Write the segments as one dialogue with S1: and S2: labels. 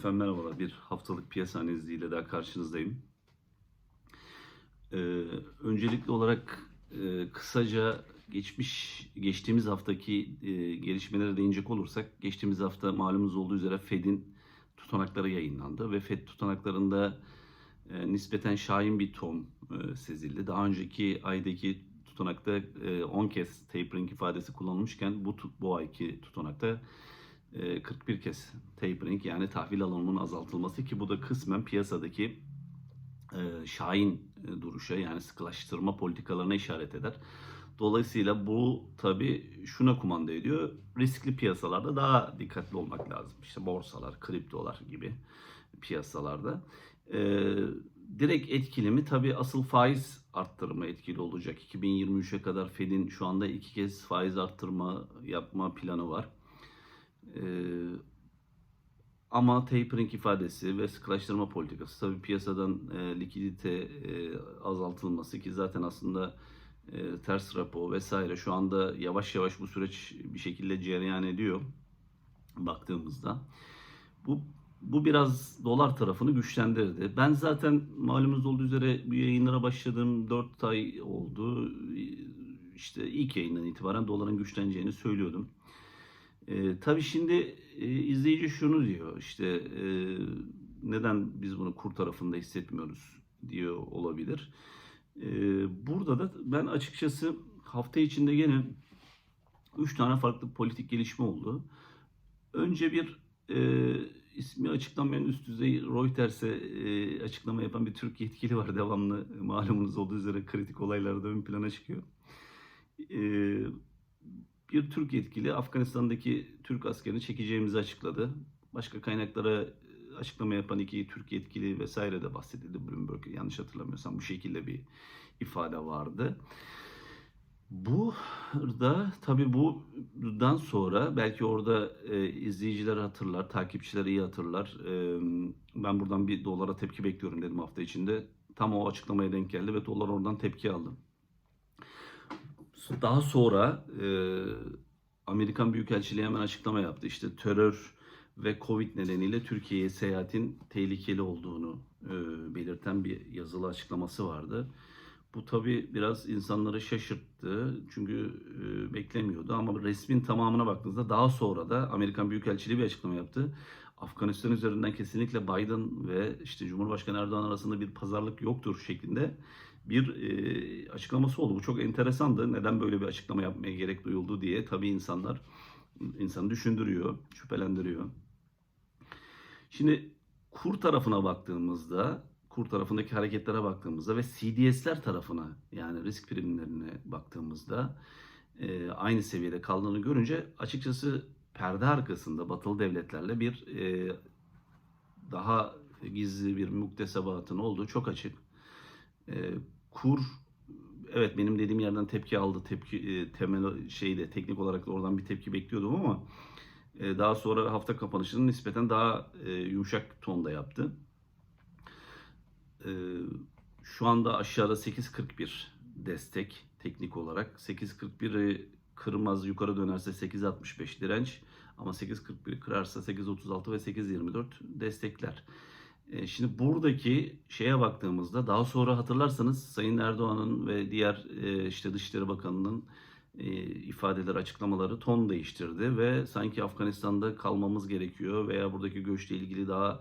S1: Efendim merhabalar. Bir haftalık piyasa analiziyle daha karşınızdayım. Ee, öncelikli olarak e, kısaca geçmiş geçtiğimiz haftaki e, gelişmelere değinecek olursak geçtiğimiz hafta malumunuz olduğu üzere Fed'in tutanakları yayınlandı ve Fed tutanaklarında e, nispeten şahin bir ton e, sezildi. Daha önceki aydaki tutanakta e, 10 kez tapering ifadesi kullanılmışken bu bu ayki tutanakta 41 kez tapering yani tahvil alımının azaltılması ki bu da kısmen piyasadaki e, şahin e, duruşa yani sıkılaştırma politikalarına işaret eder. Dolayısıyla bu tabi şuna kumanda ediyor. Riskli piyasalarda daha dikkatli olmak lazım. İşte borsalar, kriptolar gibi piyasalarda. E, direkt etkili mi? Tabi asıl faiz arttırma etkili olacak. 2023'e kadar Fed'in şu anda iki kez faiz arttırma yapma planı var. Ee, ama tapering ifadesi ve sıkılaştırma politikası tabii piyasadan e, likidite e, azaltılması ki zaten aslında e, ters repo vesaire şu anda yavaş yavaş bu süreç bir şekilde cereyan ediyor baktığımızda. Bu bu biraz dolar tarafını güçlendirdi. Ben zaten malumunuz olduğu üzere bu yayınlara başladığım 4 ay oldu. İşte ilk yayından itibaren doların güçleneceğini söylüyordum. E, tabii şimdi e, izleyici şunu diyor işte e, neden biz bunu kur tarafında hissetmiyoruz diyor olabilir. E, burada da ben açıkçası hafta içinde gene 3 tane farklı politik gelişme oldu. Önce bir e, ismi açıklanmayan üst düzey Reuters'e e, açıklama yapan bir Türk yetkili var. Devamlı malumunuz olduğu üzere kritik olaylarda ön plana çıkıyor. E, bir Türk yetkili Afganistan'daki Türk askerini çekeceğimizi açıkladı. Başka kaynaklara e, açıklama yapan iki Türk yetkili vesaire de bahsedildi Bloomberg yanlış hatırlamıyorsam bu şekilde bir ifade vardı. Bu da tabii bundan sonra belki orada e, izleyiciler hatırlar, takipçiler iyi hatırlar. E, ben buradan bir dolara tepki bekliyorum dedim hafta içinde. Tam o açıklamaya denk geldi ve dolar oradan tepki aldı. Daha sonra e, Amerikan Büyükelçiliği hemen açıklama yaptı. İşte terör ve Covid nedeniyle Türkiye'ye seyahatin tehlikeli olduğunu e, belirten bir yazılı açıklaması vardı. Bu tabi biraz insanları şaşırttı çünkü e, beklemiyordu ama resmin tamamına baktığınızda daha sonra da Amerikan Büyükelçiliği bir açıklama yaptı. Afganistan üzerinden kesinlikle Biden ve işte Cumhurbaşkanı Erdoğan arasında bir pazarlık yoktur şeklinde bir e, açıklaması oldu. Bu çok enteresandı. Neden böyle bir açıklama yapmaya gerek duyuldu diye tabii insanlar insanı düşündürüyor, şüphelendiriyor. Şimdi kur tarafına baktığımızda, kur tarafındaki hareketlere baktığımızda ve CDS'ler tarafına yani risk primlerine baktığımızda e, aynı seviyede kaldığını görünce açıkçası perde arkasında batılı devletlerle bir e, daha gizli bir muktesebatın olduğu çok açık. E, kur evet benim dediğim yerden tepki aldı. Tepki e, temel şeyde teknik olarak da oradan bir tepki bekliyordum ama e, daha sonra hafta kapanışının nispeten daha e, yumuşak tonda yaptı. E, şu anda aşağıda 8.41 destek teknik olarak. 8.41'i kırmaz yukarı dönerse 8.65 direnç ama 8.41 kırarsa 8.36 ve 8.24 destekler. E, Şimdi buradaki şeye baktığımızda daha sonra hatırlarsanız Sayın Erdoğan'ın ve diğer e, işte Dışişleri Bakanı'nın e, ifadeleri, açıklamaları ton değiştirdi ve sanki Afganistan'da kalmamız gerekiyor veya buradaki göçle ilgili daha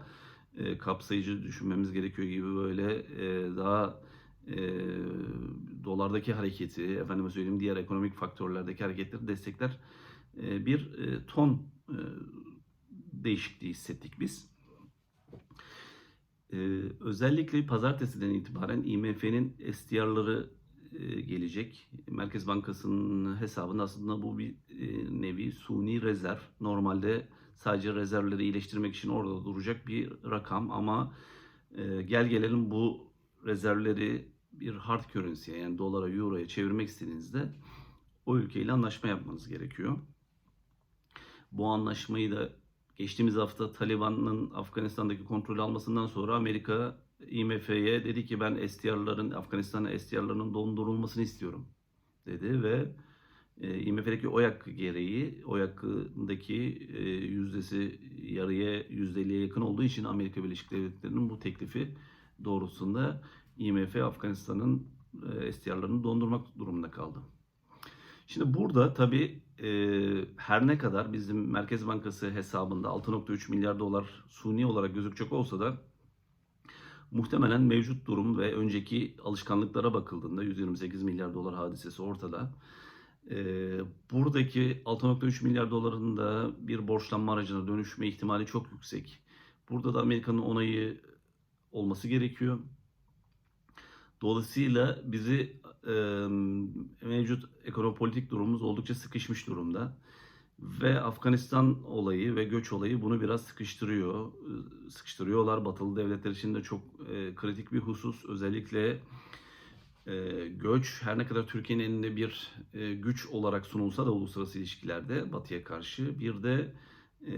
S1: kapsayıcı düşünmemiz gerekiyor gibi böyle daha dolardaki hareketi, efendime söyleyeyim diğer ekonomik faktörlerdeki hareketleri destekler bir ton değişikliği hissettik biz. Ee, özellikle pazartesiden itibaren IMF'nin SDR'ları e, gelecek. Merkez Bankası'nın hesabında aslında bu bir e, nevi suni rezerv. Normalde sadece rezervleri iyileştirmek için orada duracak bir rakam ama e, gel gelelim bu rezervleri bir hard currency'ye yani dolara, euroya çevirmek istediğinizde o ülkeyle anlaşma yapmanız gerekiyor. Bu anlaşmayı da geçtiğimiz hafta Taliban'ın Afganistan'daki kontrolü almasından sonra Amerika IMF'ye dedi ki ben SDR'ların Afganistan'a SDR'ların dondurulmasını istiyorum dedi ve e, IMF'deki oy hakkı gereği oy hakkındaki e, yüzdesi yarıya %50'ye yakın olduğu için Amerika Birleşik Devletleri'nin bu teklifi doğrultusunda IMF Afganistan'ın e, SDR'larını dondurmak durumunda kaldı. Şimdi burada tabii e, her ne kadar bizim Merkez Bankası hesabında 6.3 milyar dolar suni olarak gözükecek olsa da muhtemelen mevcut durum ve önceki alışkanlıklara bakıldığında 128 milyar dolar hadisesi ortada. Ee, buradaki 6.3 milyar doların da bir borçlanma aracına dönüşme ihtimali çok yüksek. Burada da Amerika'nın onayı olması gerekiyor. Dolayısıyla bizi e, mevcut ekonopolitik durumumuz oldukça sıkışmış durumda. Ve Afganistan olayı ve göç olayı bunu biraz sıkıştırıyor. Sıkıştırıyorlar. Batılı devletler için de çok e, kritik bir husus. Özellikle e, göç her ne kadar Türkiye'nin elinde bir e, güç olarak sunulsa da uluslararası ilişkilerde Batı'ya karşı bir de e,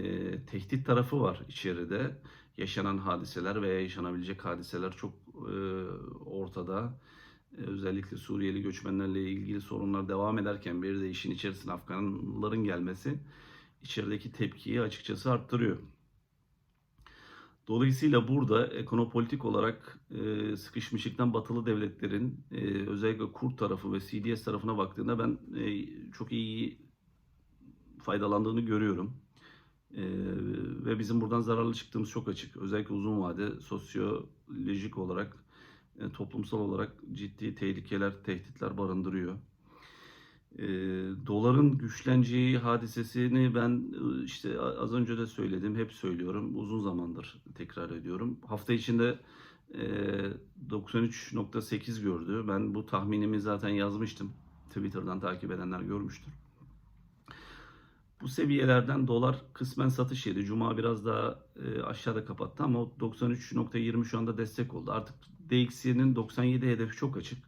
S1: tehdit tarafı var içeride. Yaşanan hadiseler veya yaşanabilecek hadiseler çok e, ortada. E, özellikle Suriyeli göçmenlerle ilgili sorunlar devam ederken bir de işin içerisine Afganların gelmesi içerideki tepkiyi açıkçası arttırıyor. Dolayısıyla burada ekonopolitik olarak e, sıkışmışlıktan batılı devletlerin e, özellikle kur tarafı ve CDS tarafına baktığında ben e, çok iyi faydalandığını görüyorum. E, ve bizim buradan zararlı çıktığımız çok açık. Özellikle uzun vade sosyolojik olarak toplumsal olarak ciddi tehlikeler, tehditler barındırıyor. E, doların güçleneceği hadisesini ben e, işte az önce de söyledim, hep söylüyorum, uzun zamandır tekrar ediyorum. Hafta içinde e, 93.8 gördü. Ben bu tahminimi zaten yazmıştım. Twitter'dan takip edenler görmüştür. Bu seviyelerden dolar kısmen satış yedi. Cuma biraz daha e, aşağıda kapattı ama o 93.20 şu anda destek oldu. Artık DXY'nin 97 hedefi çok açık.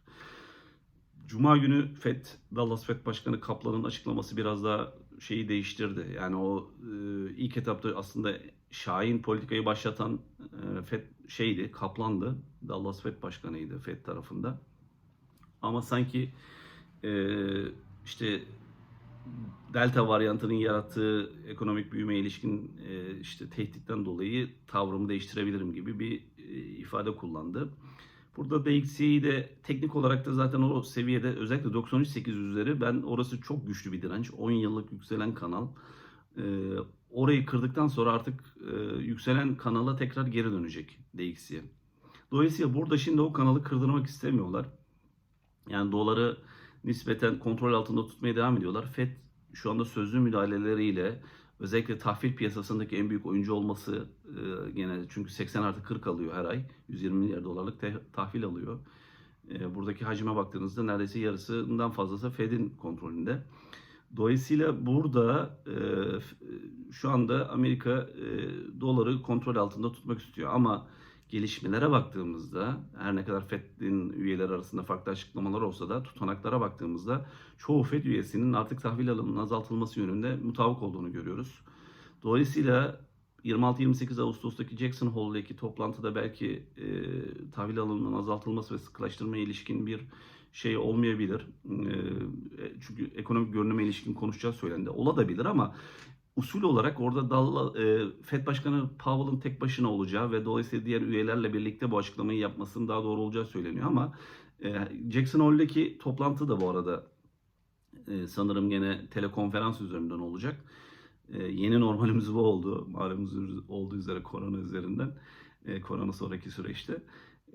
S1: Cuma günü FED, Dallas FED Başkanı Kaplan'ın açıklaması biraz daha şeyi değiştirdi. Yani o e, ilk etapta aslında Şahin politikayı başlatan e, FED şeydi, Kaplan'dı. Dallas FED Başkanı'ydı FED tarafında. Ama sanki e, işte Delta varyantının yarattığı ekonomik büyüme ilişkin e, işte tehditten dolayı tavrımı değiştirebilirim gibi bir e, ifade kullandı. Burada DXY'yi de teknik olarak da zaten o seviyede özellikle 93.8 üzeri ben orası çok güçlü bir direnç. 10 yıllık yükselen kanal. E, orayı kırdıktan sonra artık e, yükselen kanala tekrar geri dönecek DXY. Dolayısıyla burada şimdi o kanalı kırdırmak istemiyorlar. Yani doları nispeten kontrol altında tutmaya devam ediyorlar. FED şu anda sözlü müdahaleleriyle özellikle tahvil piyasasındaki en büyük oyuncu olması e, gene çünkü 80 artı 40 alıyor her ay. 120 milyar dolarlık te- tahvil alıyor. E, buradaki hacime baktığınızda neredeyse yarısından fazlası Fed'in kontrolünde. Dolayısıyla burada e, şu anda Amerika e, doları kontrol altında tutmak istiyor ama gelişmelere baktığımızda her ne kadar FED'in üyeleri arasında farklı açıklamalar olsa da tutanaklara baktığımızda çoğu FED üyesinin artık tahvil alımının azaltılması yönünde mutabık olduğunu görüyoruz. Dolayısıyla 26-28 Ağustos'taki Jackson Hole'daki toplantıda belki e, tahvil alımının azaltılması ve sıkılaştırmaya ilişkin bir şey olmayabilir. E, çünkü ekonomik görünüme ilişkin konuşacağı söylendi. Olabilir ama usul olarak orada Dalla, e, FED Başkanı Powell'ın tek başına olacağı ve dolayısıyla diğer üyelerle birlikte bu açıklamayı yapmasının daha doğru olacağı söyleniyor ama e, Jackson Hole'deki toplantı da bu arada e, sanırım gene telekonferans üzerinden olacak. E, yeni normalimiz bu oldu. Malumunuz olduğu üzere korona üzerinden. E, korona sonraki süreçte.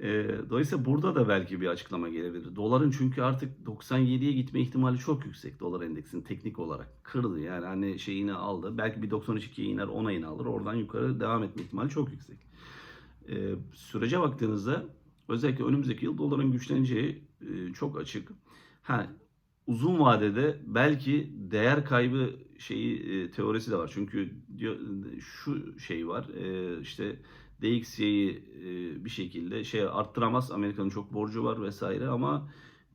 S1: E, dolayısıyla burada da belki bir açıklama gelebilir. Doların çünkü artık 97'ye gitme ihtimali çok yüksek dolar endeksinin teknik olarak. Kırdı yani hani şeyini aldı. Belki bir 92'ye iner 10'a iner alır. Oradan yukarı devam etme ihtimali çok yüksek. E, sürece baktığınızda özellikle önümüzdeki yıl doların güçleneceği e, çok açık. Ha, uzun vadede belki değer kaybı şeyi e, teorisi de var. Çünkü diyor şu şey var. E, işte DXY'yi e, bir şekilde şey arttıramaz. Amerika'nın çok borcu var vesaire ama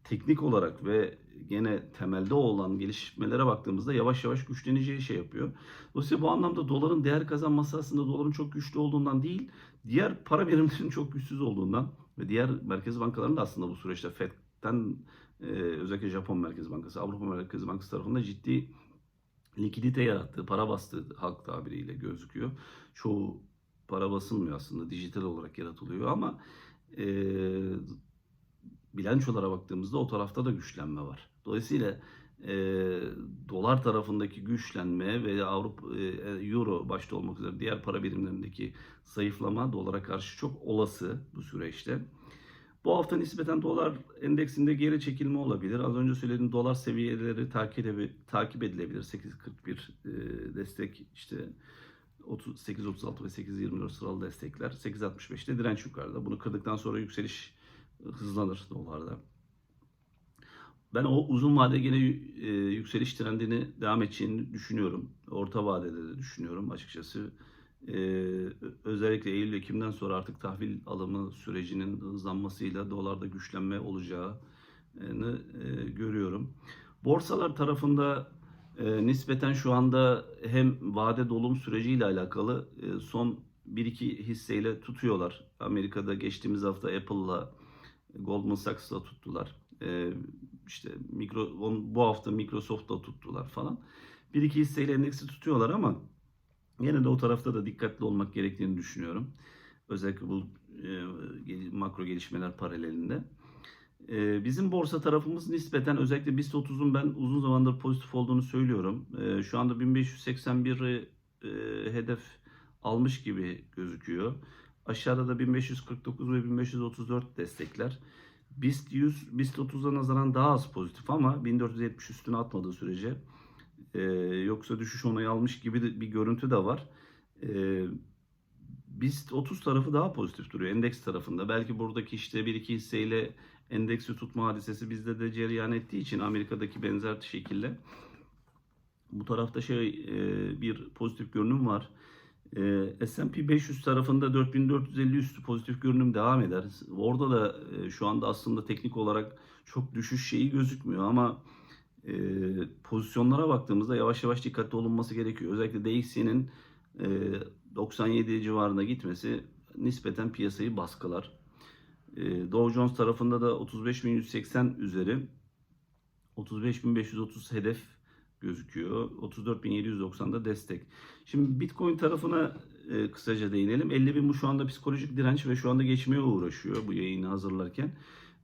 S1: teknik olarak ve gene temelde olan gelişmelere baktığımızda yavaş yavaş güçleneceği şey yapıyor. Dolayısıyla bu anlamda doların değer kazanması aslında doların çok güçlü olduğundan değil, diğer para birimlerinin çok güçsüz olduğundan ve diğer merkez bankaların da aslında bu süreçte FED'den e, özellikle Japon Merkez Bankası, Avrupa Merkez Bankası tarafında ciddi likidite yarattığı, para bastığı halk tabiriyle gözüküyor. Çoğu para basılmıyor aslında dijital olarak yaratılıyor ama e, bilançolara baktığımızda o tarafta da güçlenme var. Dolayısıyla e, dolar tarafındaki güçlenme ve Avrupa e, euro başta olmak üzere diğer para birimlerindeki zayıflama dolara karşı çok olası bu süreçte. Bu hafta nispeten dolar endeksinde geri çekilme olabilir. Az önce söylediğim dolar seviyeleri takip, edilebilir. 8.41 e, destek işte 30, 8.36 ve 8.24 sıralı destekler. 8.65'te direnç yukarıda. Bunu kırdıktan sonra yükseliş hızlanır dolarda. Ben o uzun vade gene e, yükseliş trendini devam edeceğini düşünüyorum. Orta vadede de düşünüyorum açıkçası. E, özellikle Eylül-Ekim'den sonra artık tahvil alımı sürecinin hızlanmasıyla dolarda güçlenme olacağını e, görüyorum. Borsalar tarafında e, nispeten şu anda hem vade dolum süreciyle alakalı e, son 1-2 hisseyle tutuyorlar. Amerika'da geçtiğimiz hafta Apple'la Goldman Sachs'la tuttular. E, işte mikro, bu hafta Microsoft'la tuttular falan. Bir iki hisseyle endeksi tutuyorlar ama yine de o tarafta da dikkatli olmak gerektiğini düşünüyorum. Özellikle bu e, makro gelişmeler paralelinde. E, bizim borsa tarafımız nispeten özellikle BIST 30'un ben uzun zamandır pozitif olduğunu söylüyorum. E, şu anda 1581'i e, hedef almış gibi gözüküyor. Aşağıda da 1549 ve 1534 destekler. BIST 100, BIST 30'a nazaran daha az pozitif ama 1470 üstüne atmadığı sürece e, yoksa düşüş onayı almış gibi bir görüntü de var. E, BIST 30 tarafı daha pozitif duruyor endeks tarafında. Belki buradaki işte bir iki hisseyle endeksi tutma hadisesi bizde de cereyan ettiği için Amerika'daki benzer şekilde bu tarafta şey e, bir pozitif görünüm var. E, S&P 500 tarafında 4450 üstü pozitif görünüm devam eder. Orada da e, şu anda aslında teknik olarak çok düşüş şeyi gözükmüyor ama e, pozisyonlara baktığımızda yavaş yavaş dikkatli olunması gerekiyor. Özellikle DXY'nin e, 97 civarına gitmesi nispeten piyasayı baskılar. E, Dow Jones tarafında da 35.180 üzeri 35.530 hedef gözüküyor. 34.790'da destek. Şimdi Bitcoin tarafına e, kısaca değinelim. 50.000 bu şu anda psikolojik direnç ve şu anda geçmeye uğraşıyor bu yayını hazırlarken.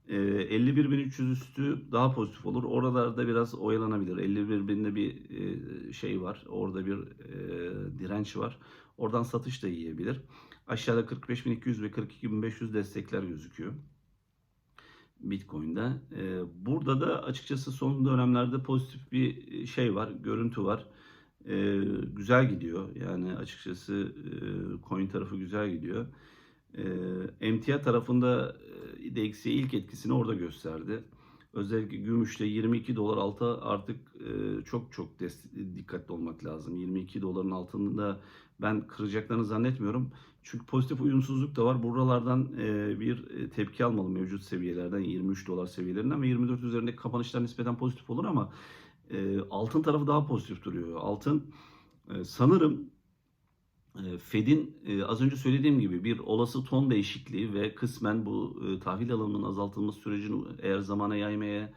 S1: E, 51.300 üstü daha pozitif olur. Oralarda biraz oyalanabilir. 51.000'de bir e, şey var. Orada bir e, direnç var. Oradan satış da yiyebilir. Aşağıda 45.200 ve 42.500 destekler gözüküyor. Bitcoin'de. Ee, burada da açıkçası son dönemlerde pozitif bir şey var, görüntü var. Ee, güzel gidiyor. Yani açıkçası e, coin tarafı güzel gidiyor. Ee, emtia tarafında e, DXY ilk etkisini orada gösterdi. Özellikle gümüşte 22 dolar altı artık e, çok çok dikkatli olmak lazım. 22 doların altında ben kıracaklarını zannetmiyorum. Çünkü pozitif uyumsuzluk da var. Buralardan e, bir e, tepki almalı mevcut seviyelerden 23 dolar seviyelerinden ve 24 üzerindeki kapanışlar nispeten pozitif olur ama e, altın tarafı daha pozitif duruyor. Altın sanırım Fed'in az önce söylediğim gibi bir olası ton değişikliği ve kısmen bu tahvil alımının azaltılması sürecini eğer zamana yaymaya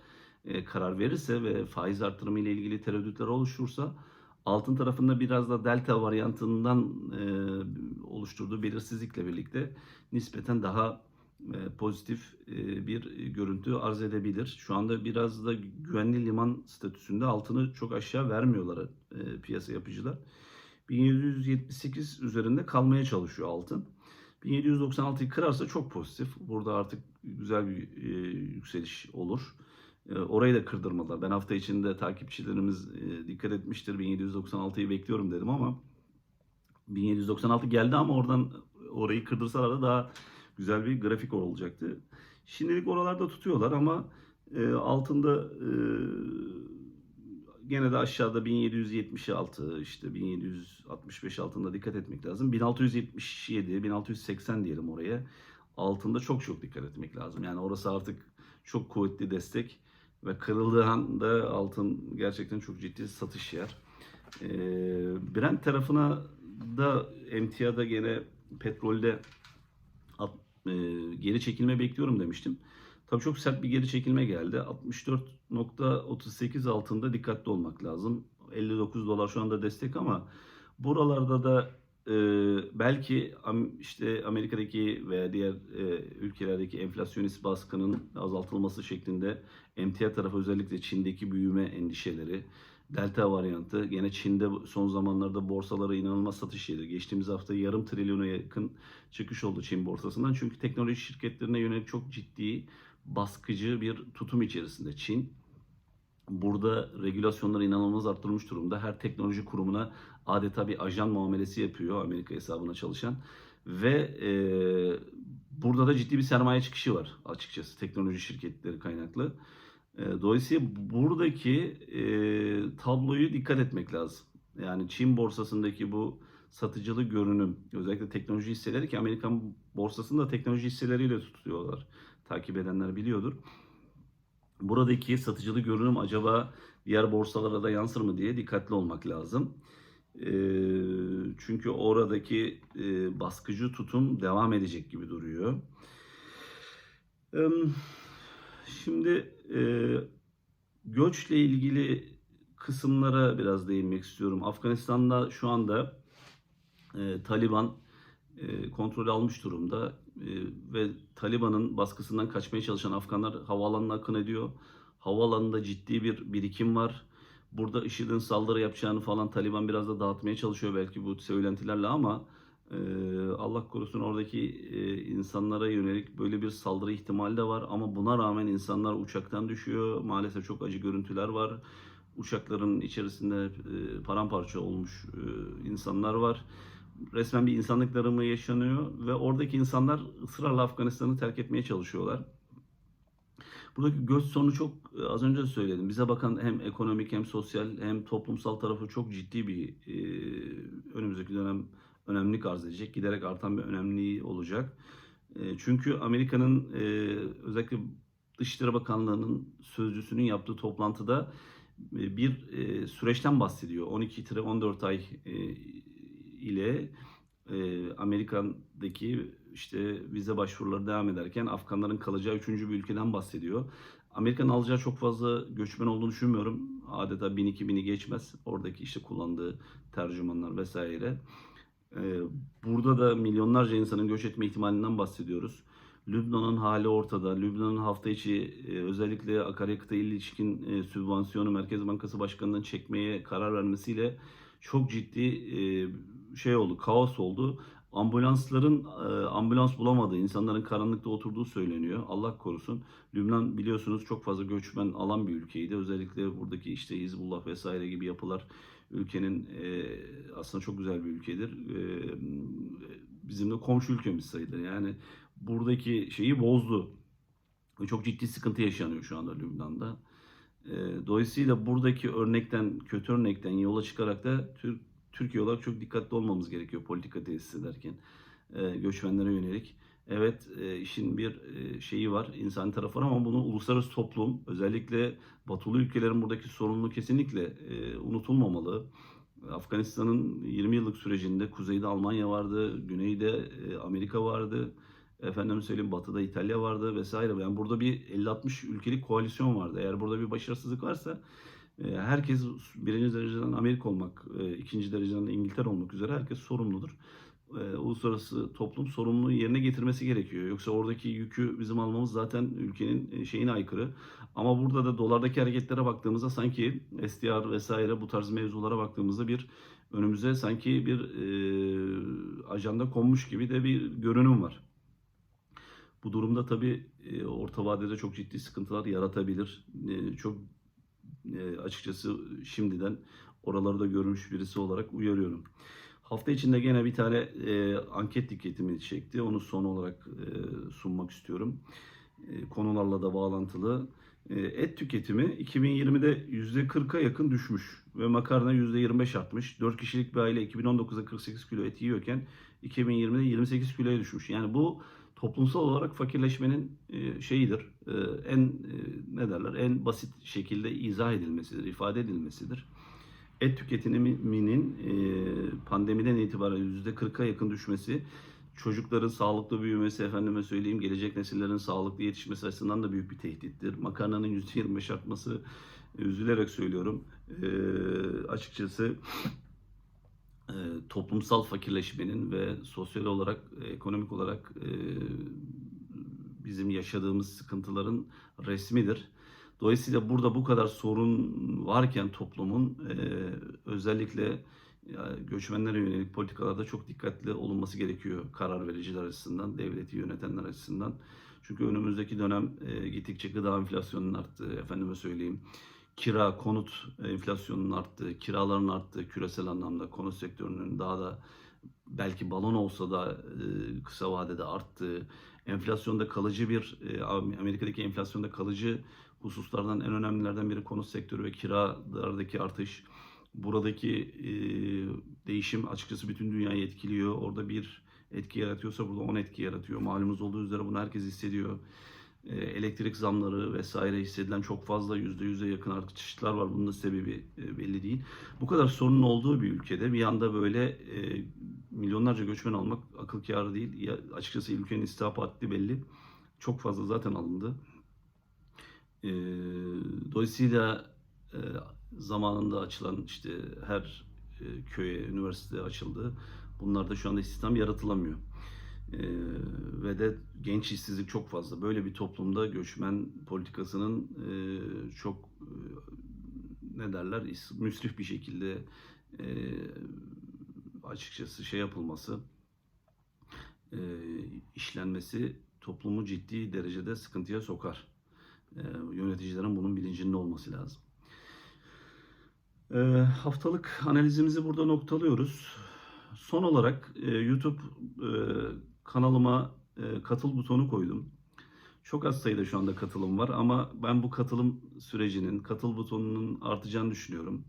S1: karar verirse ve faiz artırımı ile ilgili tereddütler oluşursa altın tarafında biraz da delta varyantından e, oluşturduğu belirsizlikle birlikte nispeten daha e, pozitif e, bir görüntü arz edebilir. Şu anda biraz da güvenli liman statüsünde altını çok aşağı vermiyorlar e, piyasa yapıcılar. 1778 üzerinde kalmaya çalışıyor altın. 1796'yı kırarsa çok pozitif. Burada artık güzel bir e, yükseliş olur. E, orayı da kırdırmadılar. Ben hafta içinde takipçilerimiz e, dikkat etmiştir. 1796'yı bekliyorum dedim ama 1796 geldi ama oradan orayı kırdırsalar da daha güzel bir grafik olacaktı. Şimdilik oralarda tutuyorlar ama e, altında e, gene de aşağıda 1776 işte 1765 altında dikkat etmek lazım. 1677, 1680 diyelim oraya. Altında çok çok dikkat etmek lazım. Yani orası artık çok kuvvetli destek ve kırıldığı anda altın gerçekten çok ciddi satış yer. Ee, Brent tarafına da emtiada gene petrolde at- e, geri çekilme bekliyorum demiştim. Tabii çok sert bir geri çekilme geldi. 64.38 altında dikkatli olmak lazım. 59 dolar şu anda destek ama buralarda da e, belki am- işte Amerika'daki veya diğer e, ülkelerdeki enflasyonist baskının azaltılması şeklinde emtia tarafı özellikle Çin'deki büyüme endişeleri, Delta varyantı, gene Çin'de son zamanlarda borsalara inanılmaz satış yedi. Geçtiğimiz hafta yarım trilyona yakın çıkış oldu Çin borsasından. Çünkü teknoloji şirketlerine yönelik çok ciddi baskıcı bir tutum içerisinde Çin. Burada regülasyonları inanılmaz arttırmış durumda. Her teknoloji kurumuna adeta bir ajan muamelesi yapıyor Amerika hesabına çalışan. Ve e, burada da ciddi bir sermaye çıkışı var açıkçası teknoloji şirketleri kaynaklı. E, dolayısıyla buradaki e, tabloyu dikkat etmek lazım. Yani Çin borsasındaki bu satıcılı görünüm, özellikle teknoloji hisseleri ki Amerikan borsasında teknoloji hisseleriyle tutuyorlar. Takip edenler biliyordur. Buradaki satıcılı görünüm acaba diğer borsalara da yansır mı diye dikkatli olmak lazım. Çünkü oradaki baskıcı tutum devam edecek gibi duruyor. Şimdi göçle ilgili kısımlara biraz değinmek istiyorum. Afganistan'da şu anda Taliban kontrolü almış durumda ve Taliban'ın baskısından kaçmaya çalışan Afganlar havaalanına akın ediyor. Havaalanında ciddi bir birikim var. Burada IŞİD'in saldırı yapacağını falan Taliban biraz da dağıtmaya çalışıyor belki bu söylentilerle ama e, Allah korusun oradaki e, insanlara yönelik böyle bir saldırı ihtimali de var ama buna rağmen insanlar uçaktan düşüyor. Maalesef çok acı görüntüler var. Uçakların içerisinde e, paramparça olmuş e, insanlar var. Resmen bir insanlık dramı yaşanıyor ve oradaki insanlar ısrarla Afganistan'ı terk etmeye çalışıyorlar. Buradaki göç sonu çok e, az önce de söyledim. Bize bakan hem ekonomik hem sosyal hem toplumsal tarafı çok ciddi bir e, önümüzdeki dönem önemlilik arz edecek. Giderek artan bir önemliliği olacak. E, çünkü Amerika'nın e, özellikle Dışişleri Bakanlığı'nın sözcüsünün yaptığı toplantıda e, bir e, süreçten bahsediyor. 12-14 ay e, ile e, Amerika'daki işte vize başvuruları devam ederken Afganların kalacağı üçüncü bir ülkeden bahsediyor. Amerika'nın alacağı çok fazla göçmen olduğunu düşünmüyorum. Adeta 1000-2000'i geçmez. Oradaki işte kullandığı tercümanlar vesaire. Ee, burada da milyonlarca insanın göç etme ihtimalinden bahsediyoruz. Lübnan'ın hali ortada. Lübnan'ın hafta içi e, özellikle akaryakıta ilişkin e, sübvansiyonu Merkez Bankası Başkanı'nın çekmeye karar vermesiyle çok ciddi e, şey oldu, kaos oldu. Ambulansların e, ambulans bulamadığı, insanların karanlıkta oturduğu söyleniyor. Allah korusun. Lübnan biliyorsunuz çok fazla göçmen alan bir ülkeydi. Özellikle buradaki işte Hizbullah vesaire gibi yapılar ülkenin e, aslında çok güzel bir ülkedir. E, bizim de komşu ülkemiz sayılır. Yani buradaki şeyi bozdu. Çok ciddi sıkıntı yaşanıyor şu anda Lübnan'da. E, dolayısıyla buradaki örnekten, kötü örnekten yola çıkarak da Türk Türkiye olarak çok dikkatli olmamız gerekiyor politika tesis ederken e, göçmenlere yönelik. Evet e, işin bir e, şeyi var, insan tarafı ama bunu uluslararası toplum, özellikle batılı ülkelerin buradaki sorumluluğu kesinlikle e, unutulmamalı. Afganistan'ın 20 yıllık sürecinde kuzeyde Almanya vardı, güneyde e, Amerika vardı, efendim söyleyeyim batıda İtalya vardı vesaire. Yani burada bir 50-60 ülkelik koalisyon vardı. Eğer burada bir başarısızlık varsa herkes birinci dereceden Amerika olmak, e, ikinci dereceden İngiltere olmak üzere herkes sorumludur. E, Uluslararası toplum sorumluluğu yerine getirmesi gerekiyor. Yoksa oradaki yükü bizim almamız zaten ülkenin e, şeyine aykırı. Ama burada da dolardaki hareketlere baktığımızda sanki SDR vesaire bu tarz mevzulara baktığımızda bir önümüze sanki bir e, ajanda konmuş gibi de bir görünüm var. Bu durumda tabii e, orta vadede çok ciddi sıkıntılar yaratabilir. Çok e, açıkçası şimdiden oraları da görmüş birisi olarak uyarıyorum. Hafta içinde gene bir tane e, anket dikkatimi çekti. Onu son olarak e, sunmak istiyorum. E, konularla da bağlantılı. E, et tüketimi 2020'de %40'a yakın düşmüş ve makarna %25 artmış. 4 kişilik bir aile 2019'da 48 kilo et yiyorken 2020'de 28 kiloya düşmüş. Yani bu toplumsal olarak fakirleşmenin e, şeyidir. E, en e, ne derler? En basit şekilde izah edilmesidir, ifade edilmesidir. Et tüketiminin pandemiden itibaren %40'a yakın düşmesi, çocukların sağlıklı büyümesi, efendime söyleyeyim gelecek nesillerin sağlıklı yetişmesi açısından da büyük bir tehdittir. Makarnanın %25 artması Üzülerek söylüyorum. Açıkçası e, toplumsal fakirleşmenin ve sosyal olarak, e, ekonomik olarak e, bizim yaşadığımız sıkıntıların resmidir. Dolayısıyla burada bu kadar sorun varken toplumun e, özellikle göçmenlere yönelik politikalarda çok dikkatli olunması gerekiyor karar vericiler açısından, devleti yönetenler açısından. Çünkü önümüzdeki dönem e, gittikçe gıda enflasyonunun arttığı, efendime söyleyeyim, kira, konut enflasyonunun arttığı, kiraların arttığı küresel anlamda konut sektörünün daha da belki balon olsa da e, kısa vadede arttığı, enflasyonda kalıcı bir, e, Amerika'daki enflasyonda kalıcı hususlardan en önemlilerden biri konut sektörü ve kiralardaki artış. Buradaki e, değişim açıkçası bütün dünyayı etkiliyor. Orada bir etki yaratıyorsa burada 10 etki yaratıyor. Malumunuz olduğu üzere bunu herkes hissediyor. E, elektrik zamları vesaire hissedilen çok fazla %100'e yakın artışlar var. Bunun da sebebi e, belli değil. Bu kadar sorunun olduğu bir ülkede bir anda böyle e, milyonlarca göçmen almak akıl kârı değil. Ya, açıkçası ülkenin istihdam haddi belli. Çok fazla zaten alındı. E, dolayısıyla e, zamanında açılan işte her köye, üniversite açıldı. Bunlarda şu anda istihdam yaratılamıyor. E, ve de genç işsizlik çok fazla. Böyle bir toplumda göçmen politikasının e, çok e, ne derler müsrif bir şekilde e, açıkçası şey yapılması e, işlenmesi toplumu ciddi derecede sıkıntıya sokar. E, yöneticilerin bunun bilincinde olması lazım. Haftalık analizimizi burada noktalıyoruz. Son olarak YouTube kanalıma e, katıl butonu koydum. Çok az sayıda şu anda katılım var ama ben bu katılım sürecinin, katıl butonunun artacağını düşünüyorum.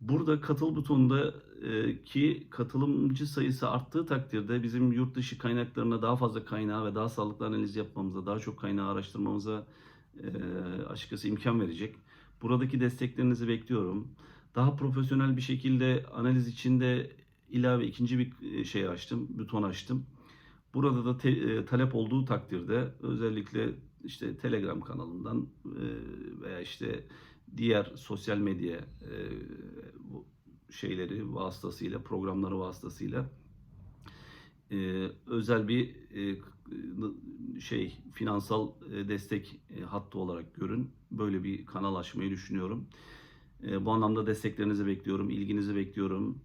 S1: Burada katıl butonunda e, katılımcı sayısı arttığı takdirde bizim yurt dışı kaynaklarına daha fazla kaynağı ve daha sağlıklı analiz yapmamıza, daha çok kaynağı araştırmamıza e, açıkçası imkan verecek. Buradaki desteklerinizi bekliyorum. Daha profesyonel bir şekilde analiz içinde ilave ikinci bir şey açtım, buton açtım. Burada da te- e, talep olduğu takdirde özellikle işte Telegram kanalından e, veya işte diğer sosyal medya e, şeyleri vasıtasıyla, programları vasıtasıyla özel bir şey finansal destek hattı olarak görün. Böyle bir kanal açmayı düşünüyorum. Bu anlamda desteklerinizi bekliyorum, ilginizi bekliyorum.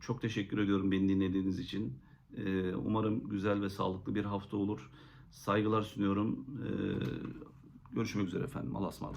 S1: Çok teşekkür ediyorum beni dinlediğiniz için. E, umarım güzel ve sağlıklı bir hafta olur. Saygılar sunuyorum. E, görüşmek üzere efendim. Allah'a ısmarladık.